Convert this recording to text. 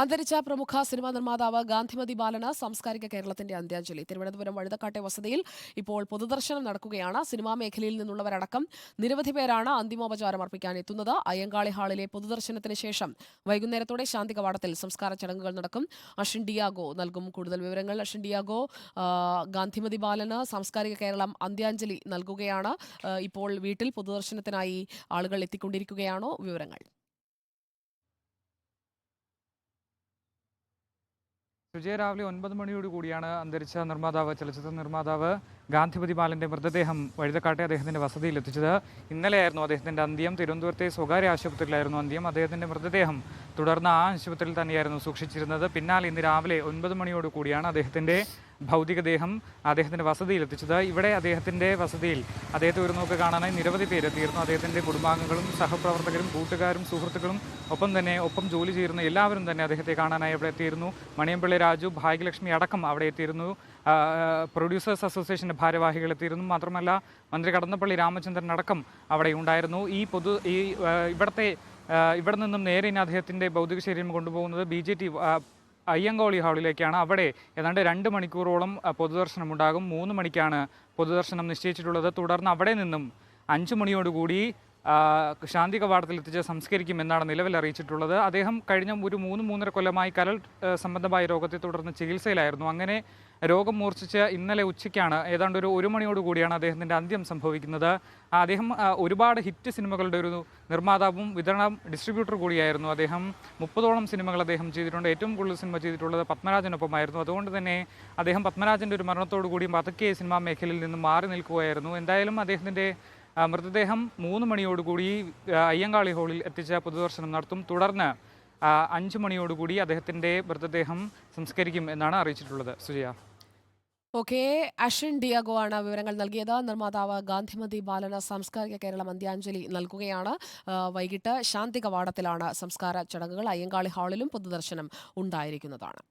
അന്തരിച്ച പ്രമുഖ സിനിമാ നിർമ്മാതാവ് ഗാന്ധിമതി ബാലന സാംസ്കാരിക കേരളത്തിന്റെ അന്ത്യാഞ്ജലി. തിരുവനന്തപുരം വഴുതക്കാട്ടെ വസതിയിൽ ഇപ്പോൾ പൊതുദർശനം നടക്കുകയാണ്. സിനിമാ മേഖലയിൽ നിന്നുള്ളവരടക്കം നിരവധി പേരാണ് അന്തിമോപചാരം അർപ്പിക്കാൻ എത്തുന്നത്. അയ്യങ്കാളി ഹാളിലെ പൊതുദർശനത്തിന് ശേഷം വൈകുന്നേരത്തോടെ ശാന്തി കവാടത്തിൽ സംസ്കാര ചടങ്ങുകൾ നടക്കും. അഷിൻ ഡിയാഗോ നൽകും കൂടുതൽ വിവരങ്ങൾ. അഷിൻ ഡിയാഗോ ഗാന്ധിമതി ബാലന് സാംസ്കാരിക കേരളം അന്ത്യാഞ്ജലി നൽകുകയാണ്. ഇപ്പോൾ വീട്ടിൽ പൊതുദർശനത്തിനായി ആളുകൾ എത്തിക്കൊണ്ടിരിക്കുകയാണോ? വിവരങ്ങൾ. സുജയ രാവിലെ ഒൻപത് മണിയോട് കൂടിയാണ് അന്തരിച്ച നിർമ്മാതാവ് ചലച്ചിത്ര നിർമ്മാതാവ് ഗാന്ധിപതി ബാലന്റെ മൃതദേഹം വഴുതക്കാട്ടെ അദ്ദേഹത്തിന്റെ വസതിയിൽ എത്തിച്ചത് ഇന്നലെയായിരുന്നു അദ്ദേഹത്തിന്റെ അന്ത്യം. തിരുവനന്തപുരത്തെ സ്വകാര്യ ആശുപത്രിയിലായിരുന്നു അന്ത്യം. അദ്ദേഹത്തിന്റെ മൃതദേഹം തുടർന്ന് ആ ആശുപത്രിയിൽ തന്നെയായിരുന്നു സൂക്ഷിച്ചിരുന്നത്. പിന്നാലെ ഇന്ന് രാവിലെ ഒൻപത് മണിയോട് കൂടിയാണ് അദ്ദേഹത്തിന്റെ ഭൗതികദേഹം അദ്ദേഹത്തിന്റെ വസതിയിൽ എത്തിച്ചത് ഇവിടെ അദ്ദേഹത്തിന്റെ വസതിയിൽ അദ്ദേഹത്തെ ഒരു നോക്ക് കാണാനായി നിരവധി പേര് അദ്ദേഹത്തിന്റെ കുടുംബാംഗങ്ങളും സഹപ്രവർത്തകരും കൂട്ടുകാരും സുഹൃത്തുക്കളും ഒപ്പം തന്നെ ഒപ്പം ജോലി ചെയ്യുന്ന എല്ലാവരും തന്നെ അദ്ദേഹത്തെ കാണാനായി അവിടെ എത്തിയിരുന്നു. മണിയമ്പിള്ളി രാജു ഭാഗ്യലക്ഷ്മി അടക്കം അവിടെ എത്തിയിരുന്നു. പ്രൊഡ്യൂസേഴ്സ് അസോസിയേഷന്റെ ഭാരവാഹികൾ എത്തിയിരുന്നു. മാത്രമല്ല മന്ത്രി കടന്നപ്പള്ളി രാമചന്ദ്രൻ അടക്കം അവിടെ ഉണ്ടായിരുന്നു. ഈ പൊതു ഈ ഇവിടത്തെ ഇവിടെ നിന്നും നേരെ ഇനി അദ്ദേഹത്തിന്റെ ഭൗതിക ശരീരം കൊണ്ടുപോകുന്നത് ബി ജെ ടി അയ്യങ്കോളി ഹാളിലേക്കാണ്. അവിടെ ഏതാണ്ട് രണ്ട് മണിക്കൂറോളം പൊതുദർശനം ഉണ്ടാകും. മൂന്ന് മണിക്കാണ് പൊതുദർശനം നിശ്ചയിച്ചിട്ടുള്ളത്. തുടർന്ന് അവിടെ നിന്നും അഞ്ചു മണിയോടുകൂടി ശാന്തി കവാടത്തിൽ എത്തിച്ച് സംസ്കരിക്കും എന്നാണ് നിലവിൽ അറിയിച്ചിട്ടുള്ളത്. അദ്ദേഹം കഴിഞ്ഞ ഒരു മൂന്ന് മൂന്നര കൊല്ലമായി കരൾ സംബന്ധമായ രോഗത്തെ തുടർന്ന് ചികിത്സയിലായിരുന്നു. അങ്ങനെ രോഗം മൂർച്ഛിച്ച് ഇന്നലെ ഉച്ചയ്ക്കാണ് ഏതാണ്ട് ഒരു ഒരു മണിയോടുകൂടിയാണ് അദ്ദേഹത്തിന്റെ അന്ത്യം സംഭവിക്കുന്നത്. അദ്ദേഹം ഒരുപാട് ഹിറ്റ് സിനിമകളുടെ ഒരു നിർമ്മാതാവും വിതരണ ഡിസ്ട്രിബ്യൂട്ടർ കൂടിയായിരുന്നു അദ്ദേഹം. മുപ്പതോളം സിനിമകൾ അദ്ദേഹം ചെയ്തിട്ടുണ്ട്. ഏറ്റവും കൂടുതൽ സിനിമ ചെയ്തിട്ടുള്ളത് പത്മരാജനൊപ്പമായിരുന്നു. അതുകൊണ്ട് തന്നെ അദ്ദേഹം പത്മരാജന്റെ ഒരു മരണത്തോടു കൂടി പതുക്കെ സിനിമാ മേഖലയിൽ നിന്ന് മാറി നിൽക്കുകയായിരുന്നു. എന്തായാലും അദ്ദേഹത്തിന്റെ മൃതദേഹം മൂന്ന് മണിയോടുകൂടി അയ്യങ്കാളി ഹാളിൽ എത്തിച്ച പൊതുദർശനം നടത്തും. തുടർന്ന് അഞ്ച് മണിയോടുകൂടി അദ്ദേഹത്തിന്റെ മൃതദേഹം സംസ്കരിക്കും എന്നാണ് അറിയിച്ചിട്ടുള്ളത്. സുജയ. ഓക്കെ അശ്വിൻ ഡിയാഗോ ആണ് വിവരങ്ങൾ നൽകിയത്. നിർമ്മാതാവ് ഗാന്ധിമതി ബാലന സാംസ്കാരിക കേരളം അന്ത്യാഞ്ജലി നൽകുകയാണ്. വൈകിട്ട് ശാന്തി കവാടത്തിലാണ് സംസ്കാര ചടങ്ങുകൾ. അയ്യങ്കാളി ഹാളിലും പൊതുദർശനം ഉണ്ടായിരിക്കുന്നതാണ്.